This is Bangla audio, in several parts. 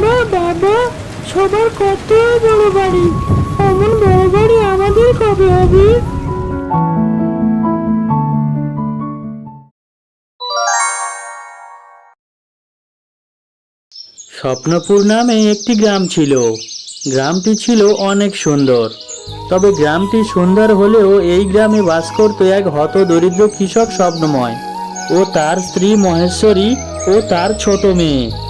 বাবা বাবা, সবার কত বড় বাড়ি? অমন বড় বাড়ি আমাদের কবে হবে? স্বপ্নপুর নামে একটি গ্রাম ছিল। গ্রামটি ছিল অনেক সুন্দর। তবে গ্রামটি সুন্দর হলেও এই গ্রামে বাস করত এক হত দরিদ্র কৃষক স্বপ্নময় ও তার স্ত্রী মহেশ্বরী ও তার ছোট মেয়ে।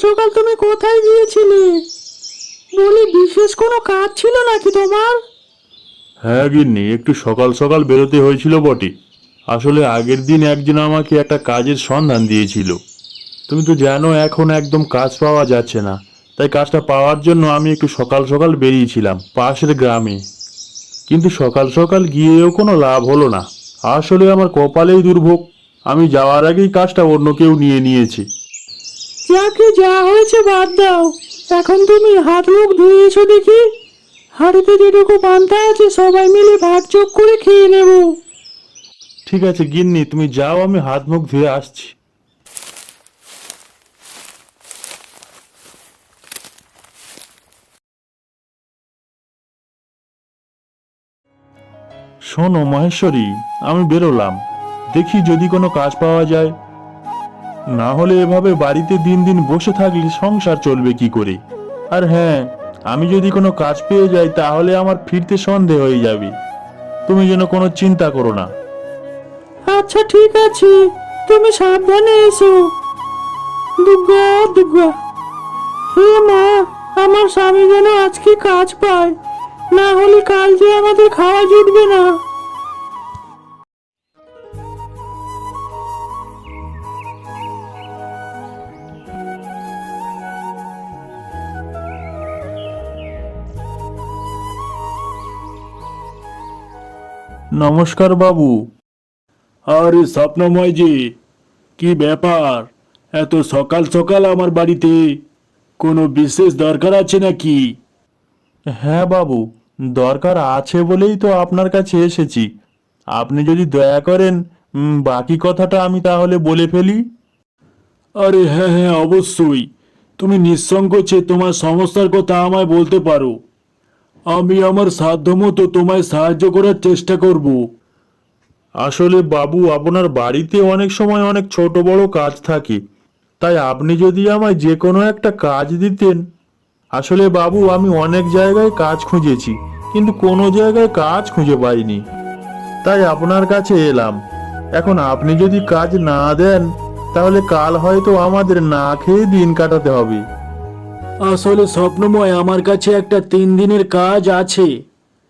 সকাল তুমি কোথায় গিয়েছিলে? বলি, বিশেষ কোনো কাজ ছিল নাকি তোমার? হ্যাঁ গিন্নি, একটু সকাল সকাল বেরোতে হয়েছিল বটে। আসলে আগের দিন একজন আমাকে একটা কাজের সন্ধান দিয়েছিল। তুমি তো জানো, এখন একদম কাজ পাওয়া যাচ্ছে না। তাই কাজটা পাওয়ার জন্য আমি একটু সকাল সকাল বেরিয়েছিলাম, পাশের গ্রামে। কিন্তু সকাল সকাল গিয়েও কোনো লাভ হলো না। আসলে আমার কপালেই দুর্ভোগ। আমি যাওয়ার আগেই কাজটা অন্য কেউ নিয়ে নিয়েছে। যাকে যা হয়েছে বাদ দাও। এখন তুমি হাত মুখ ধুয়েছো দেখি? হাড়িতে যেটুকু পান্তা আছে, সবাই মিলে ভাগ চোখ করে খেয়ে নেব। ঠিক আছে, গিন্নি, তুমি যাও, আমি হাত মুখ ধুয়ে আসছি। শোনো মহেশ্বরী, আমি বেরোলাম। দেখি যদি কোনো কাজ পাওয়া যায়। না হলে এভাবে বাড়িতে দিন দিন বসে থাকলে সংসার চলবে কি করে? আর হ্যাঁ আমি যদি কোনো কাজ পেয়ে যাই তাহলে আমার ফিরতে সন্দেহ হয়ে যাবে। তুমি যেন কোনো চিন্তা করো না। আচ্ছা ঠিক আছে। তুমি সাবধানে এসো। দুর্গা দুর্গা। হে মা, আমার স্বামী যেন আজকে কাজ পায়। না হলে কাল যে আমাদের খাওয়া জুটবে না। নমস্কার বাবু। আরে স্বপ্নময় যে কি ব্যাপার? এত সকাল সকাল আমার বাড়িতে কোনো বিশেষ দরকার আছে নাকি? হ্যাঁ বাবু দরকার আছে বলেই তো আপনার কাছে এসেছি। আপনি যদি দয়া করেন বাকি কথাটা আমি তাহলে বলে ফেলি। আরে হ্যাঁ হ্যাঁ অবশ্যই। তুমি নিঃসংকোচে তোমার সমস্যার কথা আমায় বলতে পারো। আমি আমার সাধ্যমতো তোমায় সাহায্য করার চেষ্টা করব। আসলে বাবু, আপনার বাড়িতে অনেক সময় অনেক ছোট বড় কাজ থাকে। তাই আপনি যদি আমায় যে কোনো একটা কাজ দিতেন। আসলে বাবু, আমি অনেক জায়গায় কাজ খুঁজেছি, কিন্তু কোনো জায়গায় কাজ খুঁজে পাইনি। তাই আপনার কাছে এলাম। এখন আপনি যদি কাজ না দেন, তাহলে কাল হয়তো আমাদের না খেয়ে দিন কাটাতে হবে। আসলে স্বপ্নময় আমার কাছে একটা তিন দিনের কাজ আছে।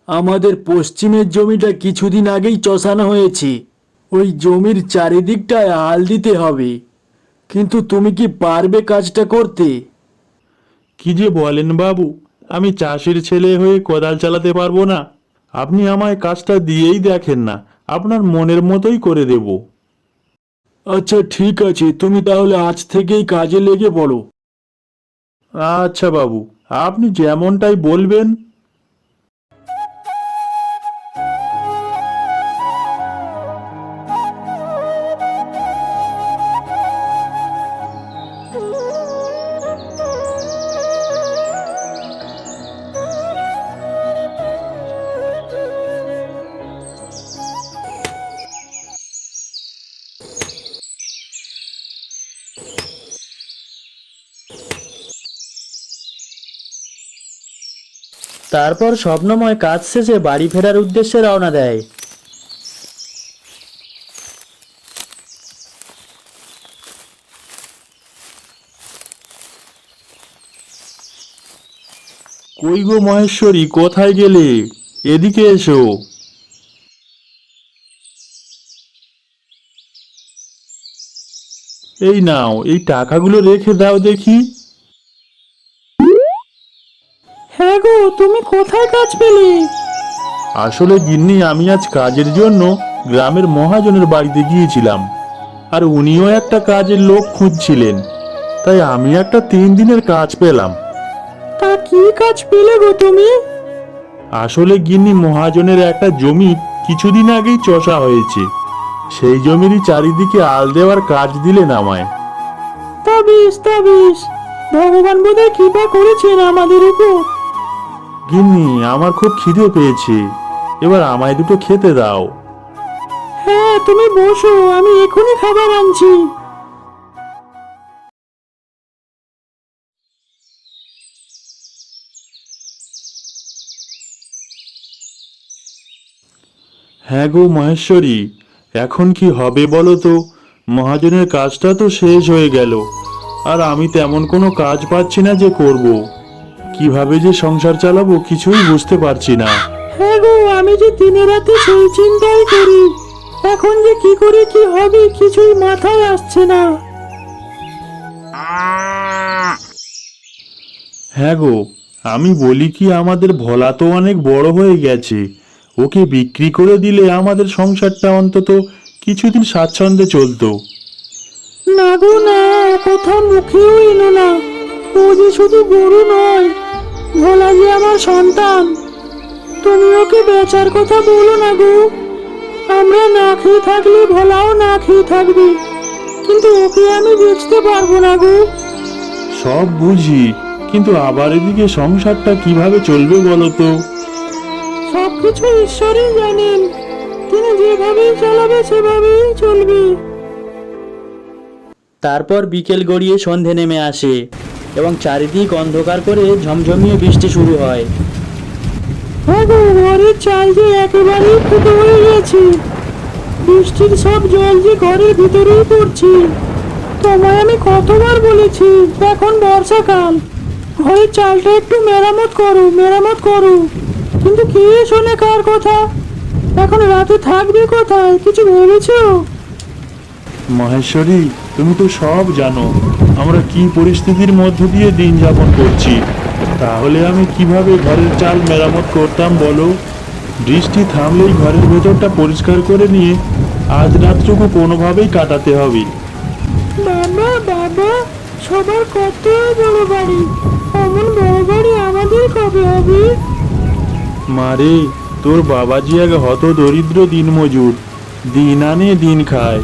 আমাদের পশ্চিমের জমিটা কিছুদিন আগেই চষানো হয়েছে। ওই জমির চারিদিকটায় আল দিতে হবে। কিন্তু তুমি কি পারবে কাজটা করতে? কি যে বলেন বাবু আমি চাষির ছেলে হয়ে কোদাল চালাতে পারব না। আপনি আমায় কাজটা দিয়েই দেখেন না আপনার মনের মতোই করে দেব। আচ্ছা ঠিক আছে তুমি তাহলে আজ থেকেই কাজে লেগে পড়ো। আচ্ছা বাবু আপনি যেমনটাই বলবেন তারপর স্বপ্নময় কাজ শেষে বাড়ি ফেরার উদ্দেশ্যে রওনা দেয়। কই গো মহেশ্বরী, কোথায় গেলে? এদিকে এসো। এই নাও, এই টাকাগুলো রেখে দাও দেখি। হ্যাঁ গো তুমি কোথায় কাজ পেলে? আসলে গিন্নি আমি আজ কাজের জন্য গ্রামের মহাজনের বাড়িতে গিয়েছিলাম আর উনিও একটা কাজের লোক খুঁজছিলেন তাই আমি একটা তিন দিনের কাজ পেলাম। তা কি কাজ পেলে গো তুমি? আসলে গিন্নি মহাজনের একটা জমি কিছুদিন আগেই চষা হয়েছে সেই জমিরই চারিদিকে আল দেওয়ার কাজ দিলেন আমায়। তা বেশ তা বেশ। ভগবান বোধহয় কৃপা করেছেন আমাদের উপর। গিন্নি আমার খুব খিদে পেয়েছে। এবার আমায় দুটো খেতে দাও। হ্যাঁ তুমি বসো আমি এখনই খাবার আনছি। হ্যাঁ গো মহেশ্বরী এখন কি হবে বলো তো? মহাজনের কাজটা তো শেষ হয়ে গেল। আর আমি তেমন কোনো কাজ পাচ্ছি না যে করব। কীভাবে যে সংসার চালাবো কিছুই বুঝতে পারছি না। হ্যাঁ গো আমি যে দিনে রাতে সেই চিন্তাই করি। এখন যে কি করে কি হবে কিছুই মাথায় আসছে না। হ্যাঁ গো আমি বলি কি আমাদের ভোলা তো অনেক বড় হয়ে গেছে। ওকে বিক্রি করে দিলে আমাদের সংসারটা অন্তত কিছুদিন স্বাচ্ছন্দ্যে চলতো। না গো না কথা মুখেও এলো না। ও যে শুধু গরু নয় ভোলা যে আমার সন্তান তুমি ওকে বেচার কথা বলো না গো। আমরা না খেয়ে থাকলে ভোলাও না খেয়ে থাকবে কিন্তু ওকে আমি বেচতে পারব না গো। সব বুঝি কিন্তু আবার এদিকে সংসারটা কীভাবে চলবে বলো তো? সবকিছু ঈশ্বরই জানেন তিনি যেভাবেই চালাবে সেভাবেই চলবে। তারপর বিকেল গড়িয়ে সন্ধে নেমে আসে। এবং চারিদিক অন্ধকার করে ঝমঝমিয়ে বৃষ্টি শুরু হয়। গো ঘরের চাল যে একেবারেই ফুটো হয়ে গেছে। বৃষ্টির সব জল যে ঘরের ভিতরেই পড়ছে। তোমায় আমি কতবার বলেছি এখন বর্ষাকাল। ঘরের চালটা একটু মেরামত করো মেরামত করো। কিন্তু কে শোনে কার কথা? এখন রাতে থাকবে কোথায় কিছু ভেবেছো? মহেশ্বরী তুমি তো সব জানো আমরা কি পরিস্থিতির মধ্য দিয়ে দিন যাপন করছি। তাহলে আমি কীভাবে ঘরের চাল মেরামত করতাম বলো? বৃষ্টি থামলেই ঘরের ভেতরটা পরিষ্কার করে নিয়ে আজ রাতটুকু কোনোভাবেই কাটাতে হবে। বাবা বাবা সবার কত বড় বাড়ি। অমন বড় বাড়ি আমাদের কবে হবে? মারে তোর বাবাজি এক হত দরিদ্র দিনমজুর। দিন আনে দিন খায়।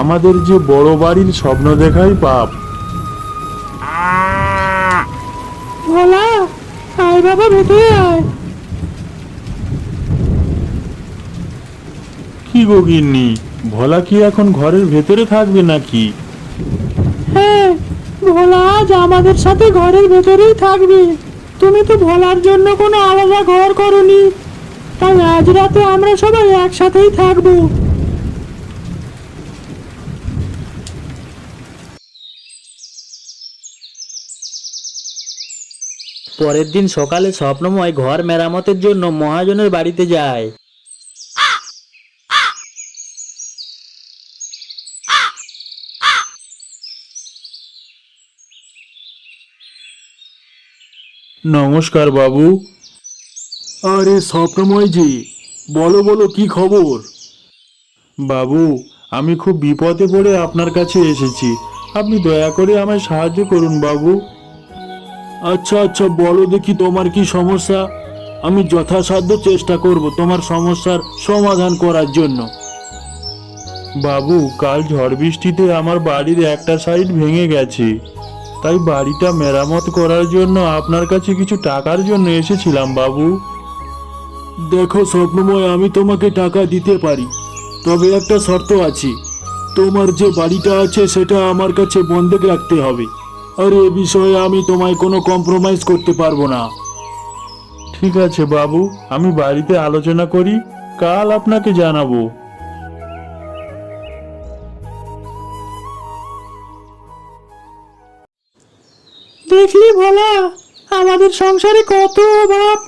আমাদের যে বড় বাড়ির স্বপ্ন দেখাই পাপ। ভোলা আয় বাবা ভেতরে আয়। কি গো গিন্নি ভোলা কি এখন ঘরের ভেতরে থাকবে নাকি? হ্যাঁ ভোলা আজ আমাদের সাথে ঘরের ভেতরেই থাকবে। তুমি তো ভোলার জন্য কোনো আলাদা ঘর করনি। তাই আজ রাতে আমরা সবাই একসাথেই থাকব। পরের দিন সকালে স্বপ্নময় ঘর মেরামতের জন্য মহাজনের বাড়িতে যায়। নমস্কার বাবু। আরে স্বপ্নময় জি বলো বলো কি খবর? বাবু আমি খুব বিপদে পড়ে আপনার কাছে এসেছি। আপনি দয়া করে আমায় সাহায্য করুন বাবু। আচ্ছা আচ্ছা বলো দেখি তোমার কি সমস্যা? আমি যথাসাধ্য চেষ্টা করব তোমার সমস্যার সমাধান করার জন্য। বাবু, কাল ঝড় বৃষ্টিতে আমার বাড়ির একটা সাইড ভেঙে গেছে। তাই বাড়িটা মেরামত করার জন্য আপনার কাছে কিছু টাকার জন্য এসেছিলাম, বাবু। দেখো স্বপ্নময়, আমি তোমাকে টাকা দিতে পারি। তবে একটা শর্ত আছে। তোমার যে বাড়িটা আছে, সেটা আমার কাছে বন্ধক রাখতে হবে। আর এ বিষয়ে আমি তোমায় কোনো কম্প্রোমাইজ করতে পারব না। ঠিক আছে বাবু, আমি বাড়িতে আলোচনা করি, কাল আপনাকে জানাব। দেখলি ভোলা, আমাদের সংসারে কত অভাব।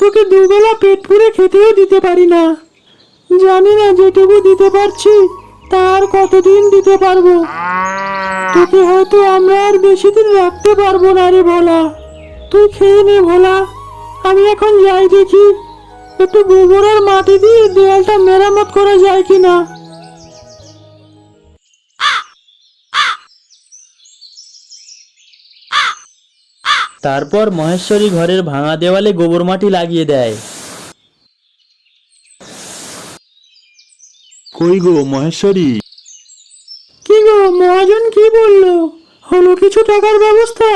তোকে দুবেলা পেট পুরে খেতেও দিতে পারি না। জানি না যেটুকু দিতে পারছি তার কতদিন দিতে পারব? তোকে হয়তো আমরা আর বেশি দিন রাখতে পারব না রে ভোলা। তুই খেয়ে নে ভোলা। আমি এখন যাই দেখি। একটু গোবর আর মাটি দিয়ে দেয়ালটা মেরামত করা যায় কিনা। তারপর মহেশ্বরী ঘরের ভাঙা দেওয়ালে গোবর মাটি লাগিয়ে দেয়। কই গো মহেশ্বরী? কি গো মহাজন কি বলল? হলো কিছু টাকার ব্যবস্থা?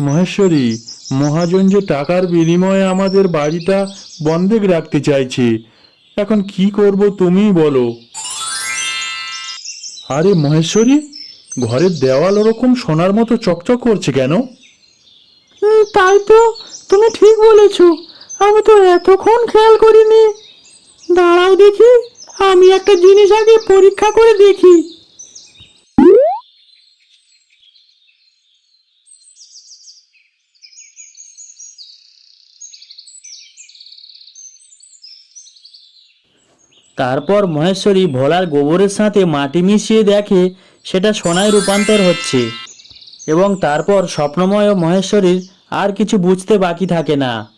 মহেশ্বরী মহাজন যে টাকার বিনিময়ে আমাদের বাড়িটা বন্ধক রাখতে চাইছে এখন কি করব তুমিই বলো। আরে মহেশ্বরী ঘরের দেওয়াল ওরকম সোনার মতো চকচক করছে কেন? তাই তো তুমি ঠিক বলেছ আমি তো এতক্ষণ খেয়াল করিনি। দাঁড়াও দেখি। আমি একটা জিনিস আগে পরীক্ষা করে দেখি। তারপর মহেশ্বরী ভোলার গোবরের সাথে মাটি মিশিয়ে দেখে সেটা সোনায় রূপান্তর হচ্ছে। এবং তারপর স্বপ্নময় মহেশ্বরীর আর কিছু বুঝতে বাকি থাকে না।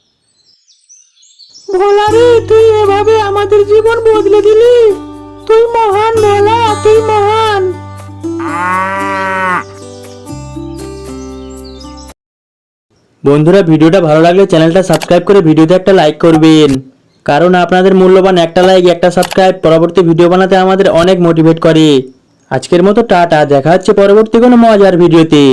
ভোলা রে, তুই এভাবে আমাদের জীবন বদলে দিলি? তুই মহান ভোলা, তুই মহান। বন্ধুরা, ভিডিওটা ভালো লাগলে চ্যানেলটা সাবস্ক্রাইব করে ভিডিওতে একটা লাইক করবেন। কারণ আপনাদের মূল্যবান একটা লাইক, একটা সাবস্ক্রাইব পরবর্তী ভিডিও বানাতে আমাদের অনেক মোটিভেট করে। আজকের মতো টাটা, দেখা হচ্ছে পরবর্তী কোনো মজার ভিডিওতে।